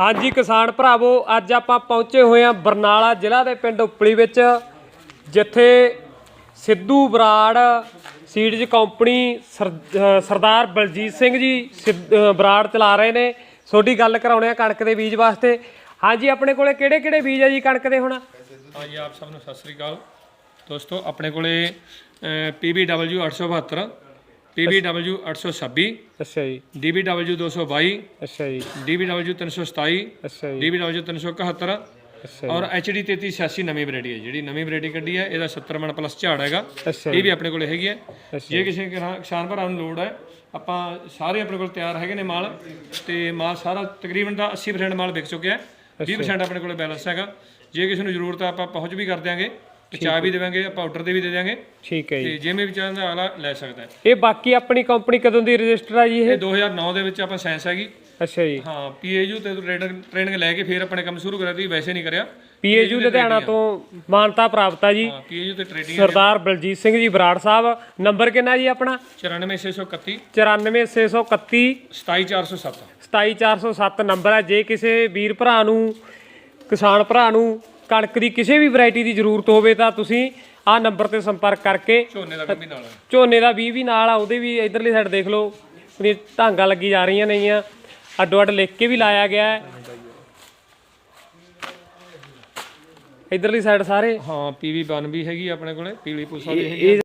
ਹਾਂਜੀ ਕਿਸਾਨ ਭਰਾਵੋ, ਅੱਜ ਆਪਾਂ ਪਹੁੰਚੇ ਹੋਏ ਹਾਂ ਬਰਨਾਲਾ ਜ਼ਿਲ੍ਹਾ ਦੇ ਪਿੰਡ ਉਪਲੀ ਵਿੱਚ, ਜਿੱਥੇ ਸਿੱਧੂ ਬਰਾੜ ਸੀਡਜ਼ ਕੰਪਨੀ ਸਰ- ਸਰਦਾਰ ਬਲਜੀਤ ਸਿੰਘ ਜੀ ਸਿੱਧ- ਬਰਾੜ ਚਲਾ ਰਹੇ ਨੇ। ਛੋਟੀ ਗੱਲ ਕਰਾਉਣੇ ਆ ਕਣਕ ਦੇ ਬੀਜ ਵਾਸਤੇ। ਹਾਂਜੀ, ਆਪਣੇ ਕੋਲੇ ਕਿਹੜੇ ਕਿਹੜੇ ਬੀਜ ਆ ਜੀ ਕਣਕ ਦੇ ਹੁਣ? ਹਾਂਜੀ, ਆਪ ਸਭ ਨੂੰ ਸਤਿ ਸ੍ਰੀ ਅਕਾਲ। ਦੋਸਤੋ, ਆਪਣੇ ਕੋਲੇ PBW 872 PBW 826 ਅੱਛਾ ਜੀ। DBW 222 ਅੱਛਾ ਜੀ। DBW 327 ਅੱਛਾ ਜੀ। DBW 371 ਅੱਛਾ ਔਰ HD 3386 ਨਵੀਂ ਵੈਰਾਈਟੀ ਹੈ ਜਿਹੜੀ ਨਵੀਂ ਵੈਰਾਈਟੀ ਕੱਢੀ ਹੈ ਇਹਦਾ 70 ਮਣ ਪਲੱਸ ਝਾੜ ਹੈਗਾ। ਇਹ ਵੀ ਆਪਣੇ ਕੋਲੇ ਹੈਗੀ ਹੈ। ਜੇ। ਕਿਸੇ ਕਿਸਾ- ਕਿਸਾਨ ਭਰਾ ਨੂੰ ਲੋੜ ਹੈ ਆਪਾਂ ਸਾਰੇ ਆਪਣੇ ਕੋਲ ਤਿਆਰ ਹੈਗੇ ਨੇ ਮਾਲ ਤੇ ਮਾਲ ਸਾਰਾ ਤਕਰੀਬਨ ਦਾ 80% ਮਾਲ ਵਿਕ ਚੁੱਕਿਆ ਹੈ। 20% ਆਪਣੇ ਕੋਲੇ ਬੈਲੈਂਸ ਹੈਗਾ। ਜੇ ਕਿਸੇ ਨੂੰ ਜ਼ਰੂਰਤ ਹੈ ਆਪਾਂ ਪਹੁੰਚ ਵੀ ਕਰ ਦਿਆਂਗੇ। ਪਹੁੰਚਾ ਵੀ ਦੇਵਾਂਗੇ ਆਰਡਰ ਤੇ ਵੀ ਦੇ ਦਿਆਂਗੇ। ਠੀਕ ਹੈ ਜੀ। ਤੇ ਜਿਵੇਂ ਵੀ ਚਾਹੁੰਦਾ ਅਗਲਾ ਲੈ ਸਕਦਾ ਹੈ। ਇਹ ਬਾਕੀ ਆਪਣੀ ਕੰਪਨੀ ਕਦੋਂ ਦੀ ਰਜਿਸਟਰ ਆ ਜੀ ਇਹ? ਇਹ 2009 ਦੇ ਵਿੱਚ ਆਪਾਂ ਸਾਇੰਸ ਹੈਗੀ। ਅੱਛਾ ਜੀ। ਹਾਂ ਪੀਏਯੂ ਤੇ ਟ੍ਰੇਨਿੰਗ ਟ੍ਰੇਨਿੰਗ ਲੈ ਕੇ ਫਿਰ ਆਪਣੇ ਕੰਮ ਸ਼ੁਰੂ ਕਰਿਆ ਸੀ ਵੈਸੇ ਨਹੀਂ ਕਰਿਆ। ਪੀਏਯੂ ਲੁਧਿਆਣਾ ਤੋਂ ਮਾਨਤਾ ਪ੍ਰਾਪਤ ਆ ਜੀ। ਹਾਂ ਪੀਏਯੂ ਤੇ ਟ੍ਰੇਡਿੰਗ ਸਰਦਾਰ ਬਲਜੀਤ ਸਿੰਘ ਜੀ ਬਰਾੜ ਸਾਹਿਬ ਨੰਬਰ ਕਿੰਨਾ ਜੀ ਆਪਣਾ? 94631 94631 27407 27407 ਨੰਬਰ ਹੈ ਜੇ ਕਿਸੇ ਵੀਰ ਭਰਾ ਨੂੰ ਕਿਸਾਨ ਭਰਾ ਨੂੰ ਕਣਕ ਦੀ ਕਿਸੇ ਵੀ ਵੈਰਾਈਟੀ ਦੀ ਜ਼ਰੂਰਤ ਹੋਵੇ ਤਾਂ ਤੁਸੀਂ ਆਹ ਨੰਬਰ ਤੇ ਸੰਪਰਕ ਕਰਕੇ ਝੋਨੇ ਦਾ ਵੀ ਨਾਲ। ਝੋਨੇ ਦਾ ਬੀਜ ਵੀ ਨਾਲ ਆ ਉਹਦੇ ਵੀ ਇਧਰਲੀ ਸਾਈਡ ਦੇਖ ਲਓ। ਉਹਦੀਆਂ ਢਾਂਗਾਂ ਲੱਗੀ ਜਾ ਰਹੀਆਂ ਨੇਗੀਆਂ। ਅੱਡੋ ਅੱਡ ਲਿਖ ਕੇ ਵੀ ਲਾਇਆ ਗਿਆ ਹੈ। ਇਧਰਲੀ ਸਾਈਡ ਸਾਰੇ। ਹਾਂ ਪੀਵੀ 1 ਵੀ ਹੈਗੀ ਆਪਣੇ ਕੋਲੇ ਪੀਲੀ ਪੂਸਾ ਵੀ ਹੈਗੀ